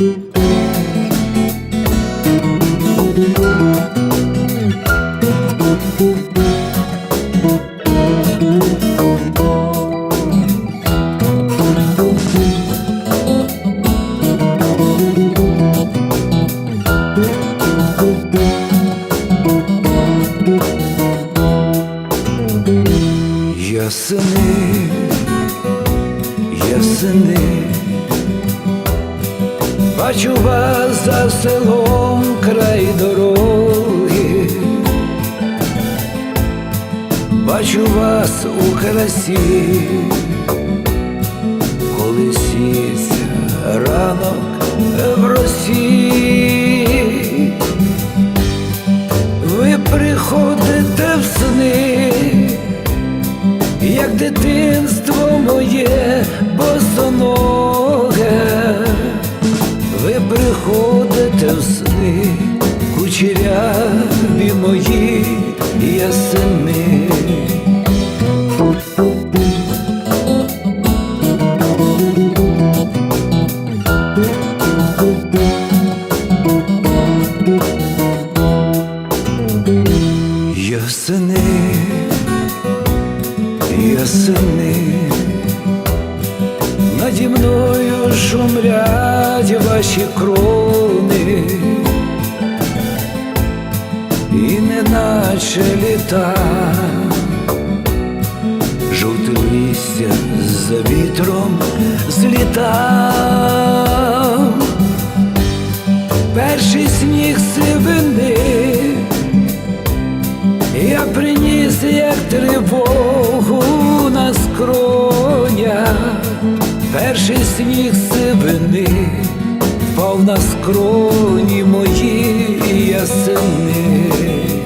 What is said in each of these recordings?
Ясени, неначе літа, жовте листя за вітром зліта. Перший сніг сивини я приніс як тривогу на скроня, перший сніг сивини впав на скроні мої ясени.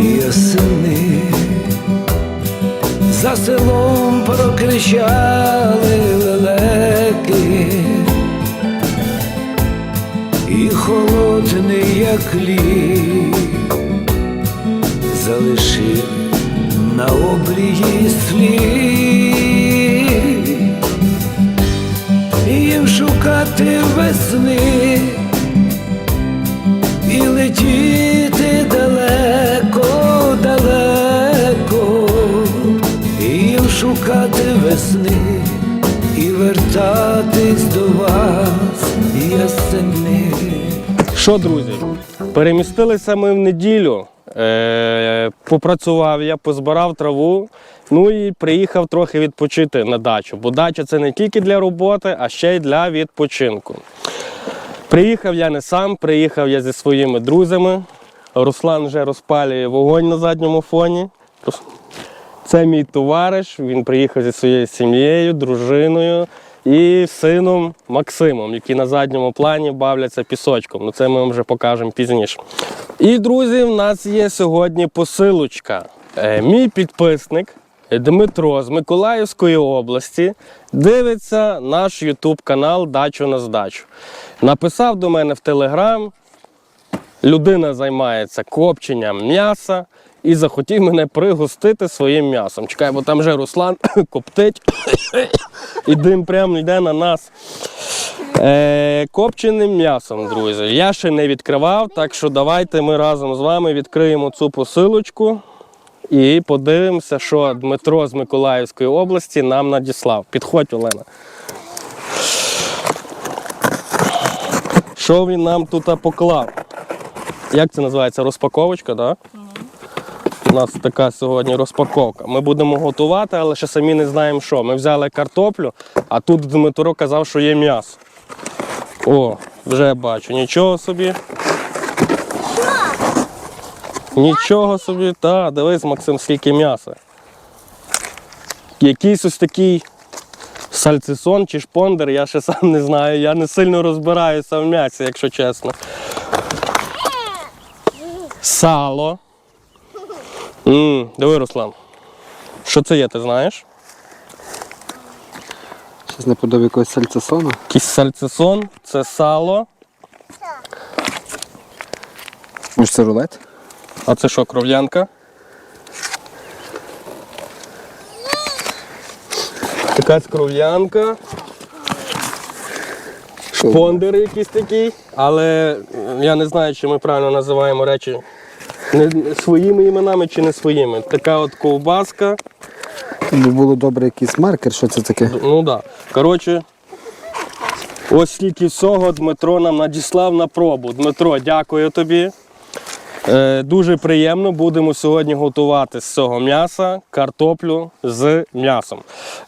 Ясени за селом прокричали лелеки, і холодний, як лід, залишив на обрії слід, їм шукати весни летіти далеко, далеко, і шукати весни і вертатись до вас ясени. Що, друзі, перемістилися ми в неділю. Е, попрацював я, позбирав траву. Ну і приїхав трохи відпочити на дачу. Бо дача це не тільки для роботи, а ще й для відпочинку. Приїхав я не сам, приїхав я зі своїми друзями. Руслан вже розпалює вогонь на задньому фоні. Це мій товариш, він приїхав зі своєю сім'єю, дружиною і сином Максимом, які на задньому плані бавляться пісочком. Ну це ми вам вже покажемо пізніше. І, друзі, в нас є сьогодні посилочка. Е, Мій підписник Дмитро з Миколаївської області дивиться наш YouTube канал Дачу на здачу. Написав до мене в Телеграм, людина займається копченням м'яса і захотів мене пригостити своїм м'ясом. Чекай, бо там вже Руслан коптить і дим прямо йде на нас. Е, копченим м'ясом, друзі. Я ще не відкривав, так що давайте ми разом з вами відкриємо цю посилочку і подивимося, що Дмитро з Миколаївської області нам надіслав. Підходь, Олена. Що він нам тут поклав? Як це називається? Розпаковочка, так? Да? У нас така сьогодні розпаковка. Ми будемо готувати, але ще самі не знаємо що. Ми взяли картоплю, а тут Дмитро казав, що є м'ясо. О, вже бачу, нічого собі. Нічого собі, та, дивись, Максим, скільки м'яса. Якийсь ось такий сальцисон чи шпондер, я ще сам не знаю. Я не сильно розбираюся в м'ясі, якщо чесно. Сало. м диви, Руслан. Що це є, ти знаєш? Щось наподобі якогось сальцесону. Якийсь сальцесон, це сало. Може це рулет? А це що, кров'янка? Якась кров'янка. Шпондер якийсь такий. Але я не знаю, чи ми правильно називаємо речі не своїми іменами чи не своїми. Така от ковбаска. Було добре якийсь маркер, що це таке? Ну так. Да. Коротше, ось стільки всього Дмитро нам надіслав на пробу. Дмитро, дякую тобі. Е, дуже приємно. Будемо сьогодні готувати з цього м'яса картоплю з м'ясом.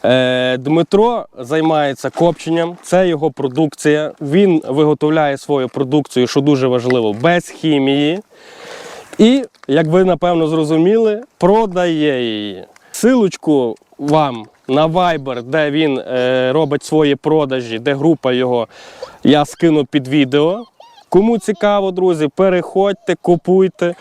Е, Дмитро займається копченням, це його продукція. Він виготовляє свою продукцію, що дуже важливо, без хімії. І, як ви напевно зрозуміли, продає її. Силочку вам на Viber, де він е, робить свої продажі, де група його, я скину під відео. Кому цікаво, друзі, переходьте, купуйте.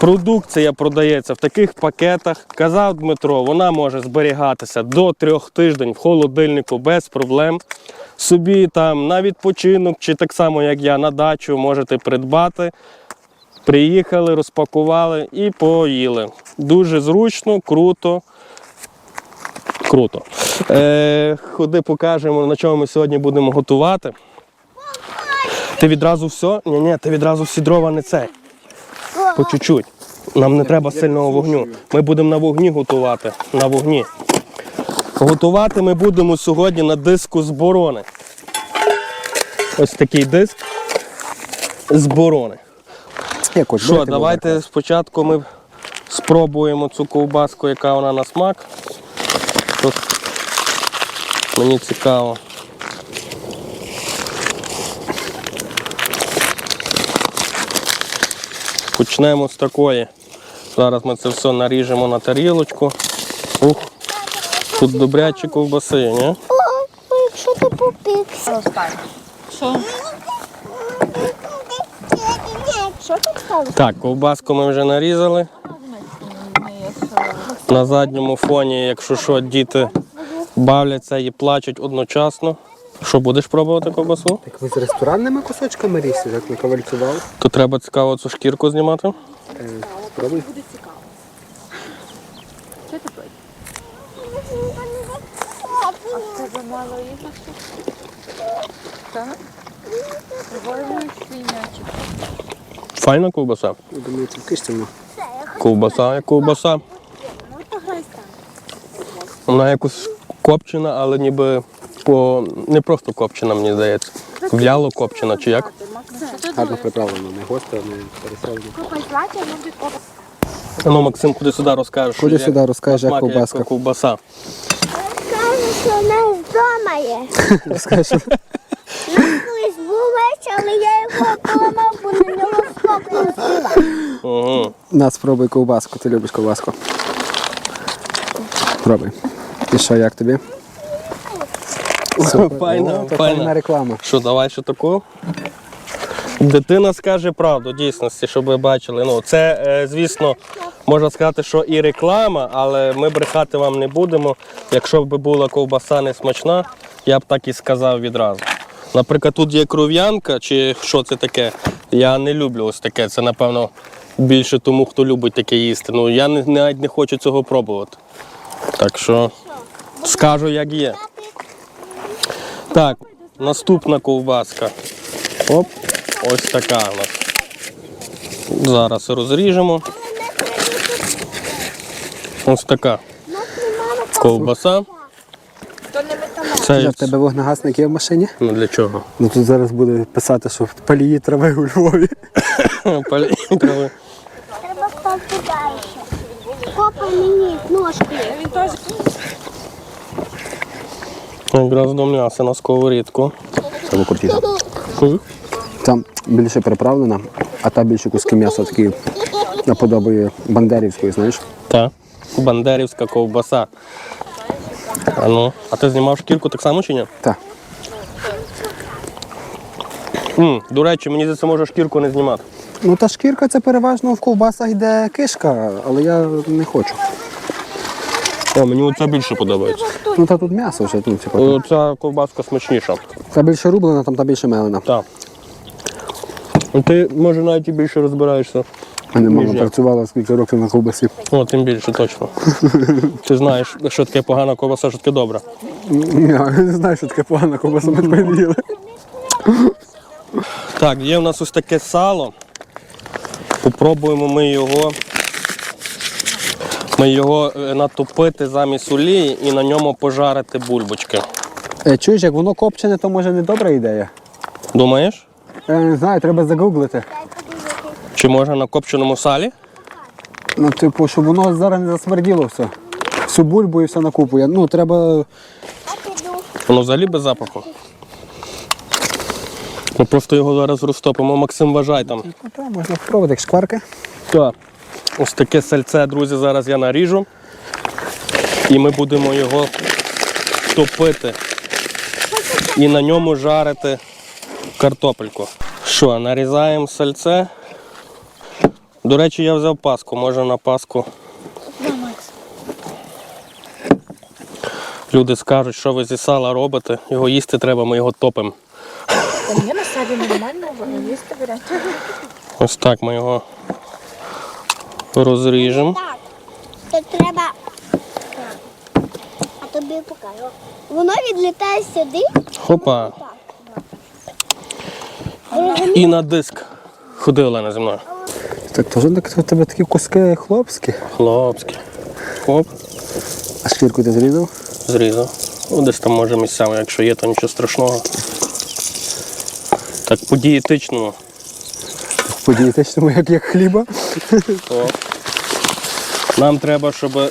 Продукція продається в таких пакетах. Казав Дмитро, вона може зберігатися до трьох тижнів в холодильнику без проблем. Собі там на відпочинок, чи так само, як я, на дачу можете придбати. Приїхали, розпакували і поїли. Дуже зручно, круто. Круто. Е, ходи покажемо, на чому ми сьогодні будемо готувати. Ти відразу все? Ні, ні, ти відразу всі дрова не цей. По чуть-чуть. Нам не треба сильного вогню. Ми будемо на вогні готувати. На вогні. Готувати ми будемо сьогодні на диску з борони. Ось такий диск з борони. Як Що, давайте давайте спочатку ми спробуємо цю ковбаску, яка вона на смак. Тут мені цікаво. Почнемо з такої. Зараз ми це все наріжемо на тарілочку. Ух, тут добрячі ковбаси, ні? Ой, якщо ти попікся. Що? Що сталося? Так, ковбаску ми вже нарізали. На задньому фоні, якщо що, діти бавляться і плачуть одночасно. Що, будеш пробувати ковбасу? Так ви з ресторанними кусочками різали, як ми ковальцювали? То треба цікаво цю шкірку знімати. Е, Спробуй. Що ти пить? Тебе мало іграшок? Так? Вольний. Файна ковбаса. Думаю, це в. Ковбаса як ковбаса. Вона якось копчена, але ніби по не просто копчена, мені здається. В'яло копчена чи як? Гарно приправлено, не гостро, не пересолено. Ну, Максим, куди сюди розкажеш? Куди сюди розкажеш, як ковбаска? ковбаса. Каже, що в нас вдома є. Розкажеш, нас колись був вечір, але я його поламав, бо на нього скоп не збила. Угу. На, спробуй ковбаску, ти любиш ковбаску. Пробуй. І що, як тобі? Супер. Файна, О, файна. файна реклама. Що, давай ще таку? Дитина скаже правду, дійсності, щоб ви бачили. Ну, це, е, звісно, можна сказати, що і реклама, але ми брехати вам не будемо. Якщо б була ковбаса не смачна, я б так і сказав відразу. Наприклад, тут є кров'янка, чи що це таке. Я не люблю ось таке. Це, напевно, більше тому, хто любить таке їсти. Ну, я навіть не хочу цього пробувати. Так що скажу, як є. Так, наступна ковбаска. Оп, ось така у нас. Зараз розріжемо. Ось така ковбаса. Це в тебе вогнегасник є в машині? ну, для чого? Ну тут зараз буде писати, що палії трави у Львові. Палітрови. Треба ставити далі. Копай мені ножкою. Якраз до м'яса на сковорідку. Це крутіше. Там більше приправлена, а та більше куски м'яса такі наподобає бандерівської, знаєш? Так. Бандерівська ковбаса. А ну, а ти знімав шкірку так само чи ні? Так. М, до речі, мені за це може шкірку не знімати. Ну та шкірка це переважно в ковбасах йде кишка, але я не хочу. О, мені оця більше подобається. Ну та тут м'ясо вже, ну, типу. Оця ковбаска смачніша. Та більше рублена, там та більше мелена. Так. Ну, Ти може навіть і більше розбираєшся. У мене мама працювала скільки років на ковбасі. О, тим більше точно. Ти знаєш, що таке погана ковбаса, що таке добра. Я не знаю, що таке погана ковбаса, ми не їли. Так, є в нас ось таке сало. Попробуємо ми його. Ми його е, натопити замість олії і на ньому пожарити бульбочки. Е, чуєш, як воно копчене, то може не добра ідея. Думаєш? Я не знаю, треба загуглити. Чи може на копченому салі? Ну, типу, щоб воно зараз не засмерділо все. Всю бульбу і все на купу. Я- Ну, треба. Воно взагалі без запаху. Ми просто його зараз розтопимо. Максим, вважай там. Ну, так, можна спробувати, як шкварки. Так. Ось таке сальце, друзі, зараз я наріжу. І ми будемо його топити. І на ньому жарити картопельку. Що, нарізаємо сальце. До речі, я взяв паску, може на паску. Люди скажуть, що ви зі сала робите, його їсти треба, ми його топимо. Та ні, на саді нормально, вони їсти беруть. Ось так ми його розріжемо. Так, то треба. А тобі покажу. Воно відлітає сюди. Хопа. І на диск. Ходи, Олена, зі мною. Так теж так, у тебе такі куски хлопські. Хлопські. Хоп, А шкірку ти зрізав? зрізав. Ну, десь там може місцями, якщо є, то нічого страшного. Так, по дієтичному. По дієтичному, як, як хліба. О. Нам треба, щоб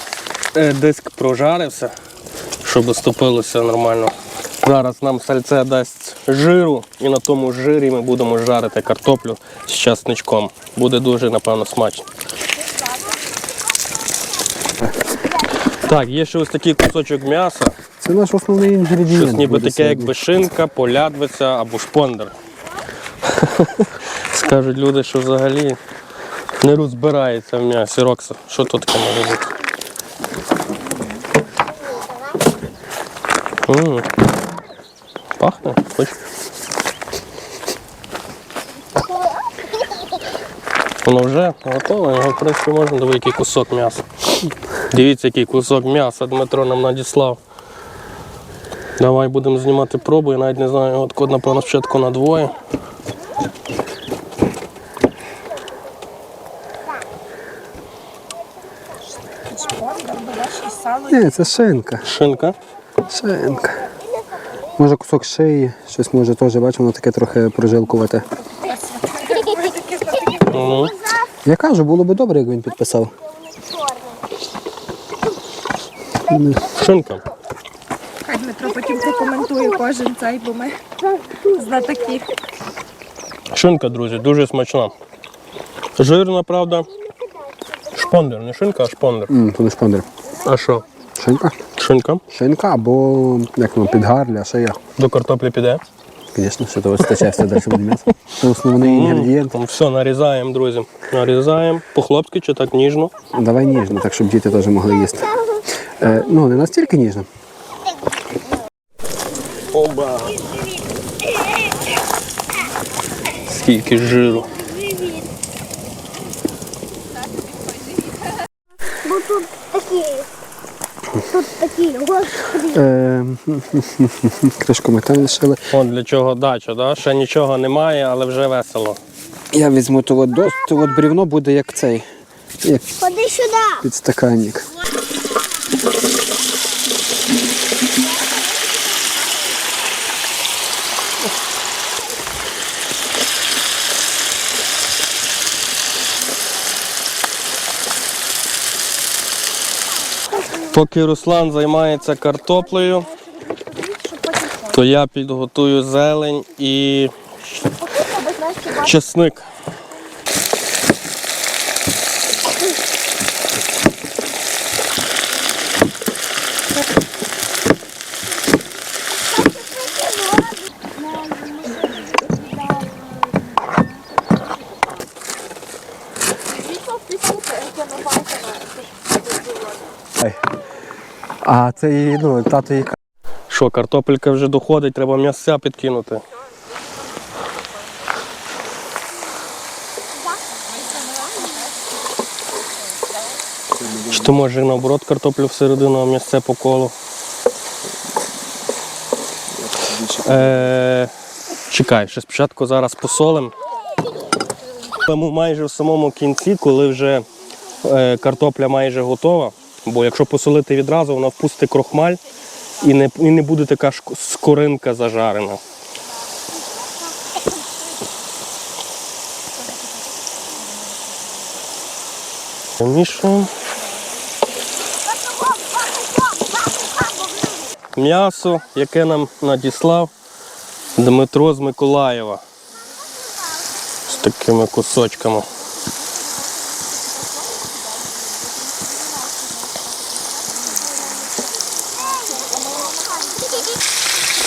е, диск прожарився, щоб стопилося нормально. Зараз нам сальце дасть жиру, і на тому жирі ми будемо жарити картоплю з часничком. Буде дуже, напевно, смачно. Так, є ще ось такий кусочок м'яса. Це наш основний інгредієнт. Щось ніби таке, як бешинка, полядвиця або шпондер. Скажуть люди, що взагалі не розбирається в м'ясі. Рокса, що тут таке може бути? М. Пахне? Хоч? Воно вже готове, його в принципі можна диви, який кусок м'яса. Дивіться, який кусок м'яса Дмитро нам надіслав. Давай будемо знімати пробу, я навіть не знаю, от код, напевно, спочатку на двоє. Ні, це шинка. Шинка. Шинка. Може кусок шиї, щось може теж бачу, воно таке трохи прожилкувате. Угу. Я кажу, було би добре, як він підписав. Шинка. Хай Дмитро потім прокоментує кожен цей, бо ми знатоки. Шинка, друзі, дуже смачна. Жирна, правда. Шпондер, не шинка, а шпондер. То не шпондер. А що? Шинка? Шинка. Шинка або як воно, підгарля, шия. До картоплі піде. Звісно, що то вистачає все далі буде м'ясо. Це основний інгредієнт. Ну, Все, нарізаємо, друзі. Нарізаємо. По-хлопськи чи так ніжно. Давай ніжно, так щоб діти теж могли їсти. Е, ну, не настільки ніжно. Оба. Скільки жиру. Бо тут такі. Тут такі, господи. Е, кришку ми там лишили. От для чого дача, да? ще нічого немає, але вже весело. Я візьму то от, то от брівно буде як цей, як Ходи сюди. підстаканник. Поки Руслан займається картоплею, то я підготую зелень і чесник. А це і, ну, тато їй Що, картопелька вже доходить, треба м'ясця підкинути. То може наоборот картоплю всередину, а м'ясце по колу? Е, чекай, ще спочатку зараз посолим. Тому майже в самому кінці, коли вже е, картопля майже готова, бо якщо посолити відразу, вона впустить крохмаль і не, і не буде така скоринка зажарена. Помішуємо. М'ясо, яке нам надіслав Дмитро з Миколаєва. З такими кусочками.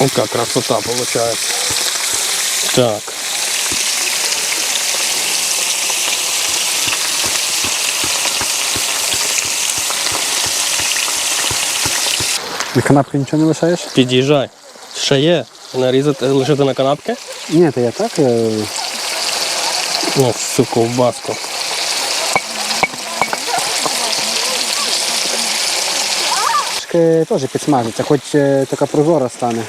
Яка красота виходить. Так. на канапки нічого не лишаєш? Під'їжджай. Ще є. Нарізати, лишити на канапки? Ні, то я так. Ну, всю ковбаску. Трошки теж підсмажиться, хоч е, така прозора стане.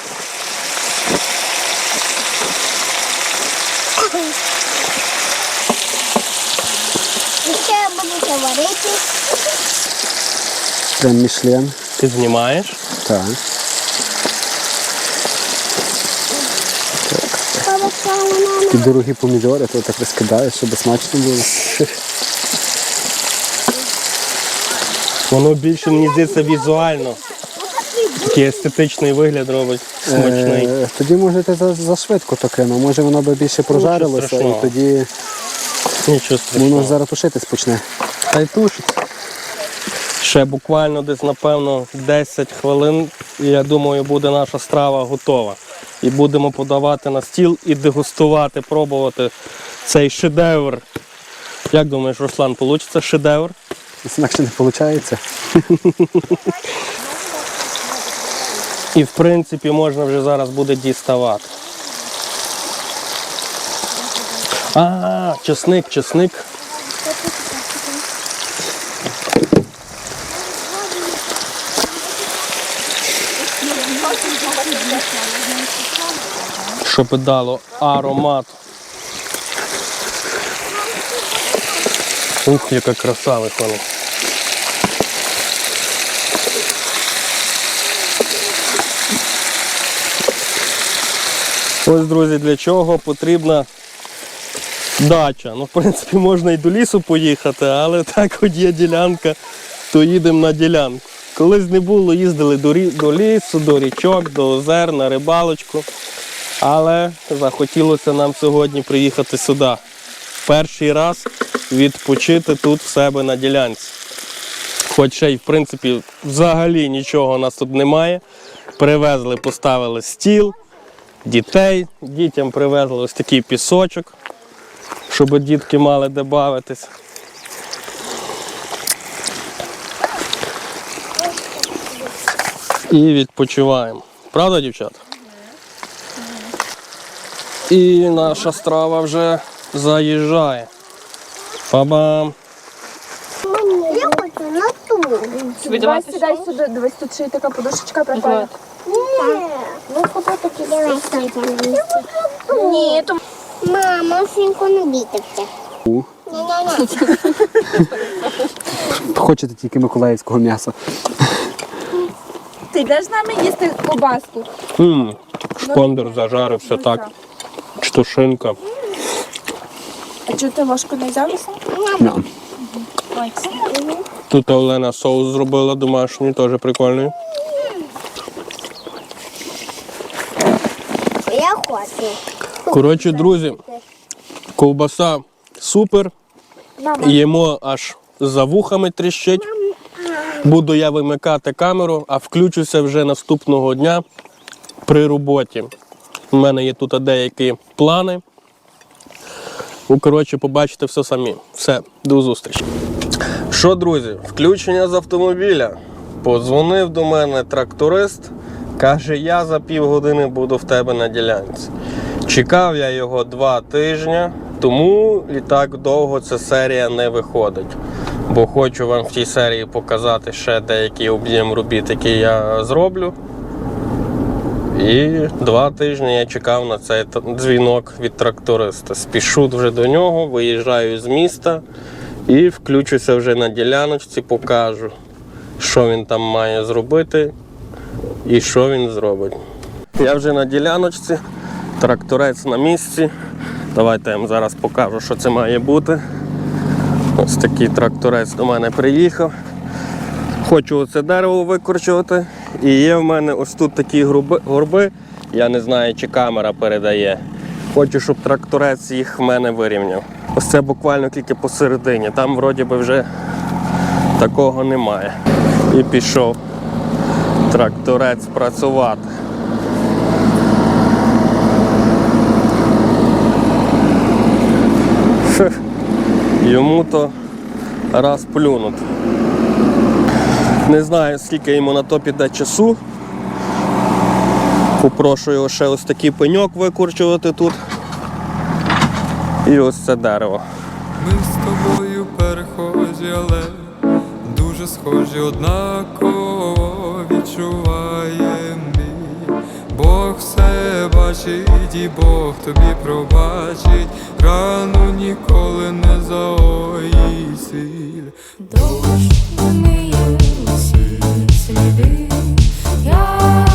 І ще я буду це варити. Прям мішлен. Ти знімаєш? Так. Такі дорогі помідори, то так розкидаєш, щоб смачно було. Воно більше мені здається візуально. Такий естетичний вигляд робить смачний. Е, тоді можете за, за швидко то кинув. Може воно би більше прожарилося страшного. і тоді Нічого воно зараз тушитись почне. Та й тушить. Ще буквально десь, напевно, 10 хвилин, і я думаю, буде наша страва готова. І будемо подавати на стіл і дегустувати, пробувати цей шедевр. Як думаєш, Руслан, вийде шедевр? Інакше не виходить. І в принципі можна вже зараз буде діставати. А, чесник, чесник. Щоб дало аромат. Ух, яка краса виходить. Ось, друзі, для чого потрібна дача. Ну, в принципі, можна і до лісу поїхати, але так от є ділянка, то їдемо на ділянку. Колись не було, їздили до, лісу, до річок, до озер, на рибалочку. Але захотілося нам сьогодні приїхати сюди. Перший раз відпочити тут в себе на ділянці. Хоч ще й, в принципі, взагалі нічого у нас тут немає. Привезли, поставили стіл, дітей. Дітям привезли ось такий пісочок, щоб дітки мали де бавитись. І відпочиваємо. Правда, дівчата? І наша страва вже заїжджає. Па-бам! Я хочу на ту. Давай сідай сюди, дивись, тут ще й така подушечка прикольна. Ні. Ну, купи такі Давай Ні, то... Мама, синку не бійтеся. Хочете тільки миколаївського м'яса. Ти йдеш з нами їсти ковбаску? М, Шпондер зажарився так. Чи. А чого ти ложку не взяв? Ня. Тут Олена соус зробила домашній, теж прикольний. Я хочу. Коротше, друзі, ковбаса супер. Їмо аж за вухами тріщить. Буду я вимикати камеру, а включуся вже наступного дня при роботі. У мене є тут деякі плани. Ну, коротше, побачите все самі. Все, до зустрічі. Що, друзі, включення з автомобіля. Подзвонив до мене тракторист, каже, я за півгодини буду в тебе на ділянці. Чекав я його два тижні, тому і так довго ця серія не виходить. Бо хочу вам в тій серії показати ще деякий об'єм робіт, який я зроблю. І два тижні я чекав на цей дзвінок від тракториста. Спішу вже до нього, виїжджаю з міста і включуся вже на діляночці, покажу, що він там має зробити і що він зробить. Я вже на діляночці, тракторець на місці. Давайте я вам зараз покажу, що це має бути. Ось такий тракторець до мене приїхав. Хочу оце дерево викорчувати. І є в мене ось тут такі горби. Я не знаю, чи камера передає. Хочу, щоб тракторець їх в мене вирівняв. Ось це буквально тільки посередині. Там вроді би вже такого немає. І пішов тракторець працювати. Йому то раз плюнуть. Не знаю, скільки йому на то піде часу. Попрошу його ще ось такий пеньок викорчувати тут. І ось це дерево. Ми з тобою перехожі, але дуже схожі однаково відчуваєм біль. Бог все бачить, і Бог тобі пробачить, рану ніколи не заої сіль. Дощ вмиє усі сліди, я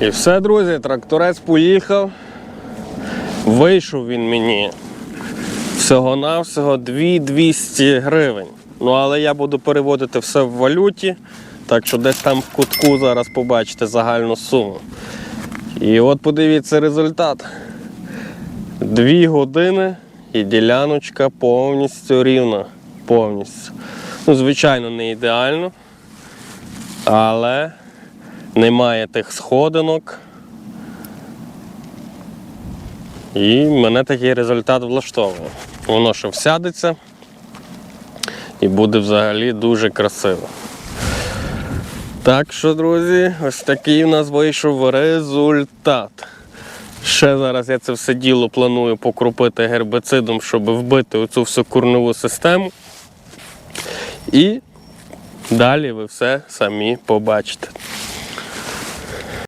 І все, друзі, тракторець поїхав. Вийшов він мені всього-навсього 2200 гривень. Ну, але я буду переводити все в валюті, так що десь там в кутку зараз побачите загальну суму. І от подивіться результат. Дві години і діляночка повністю рівна. Повністю. Ну, звичайно, не ідеально, але немає тих сходинок. І мене такий результат влаштовує. Воно ще всядеться і буде взагалі дуже красиво. Так що, друзі, ось такий у нас вийшов результат. Ще зараз я це все діло планую покропити гербицидом, щоб вбити оцю всю курнову систему. І далі ви все самі побачите.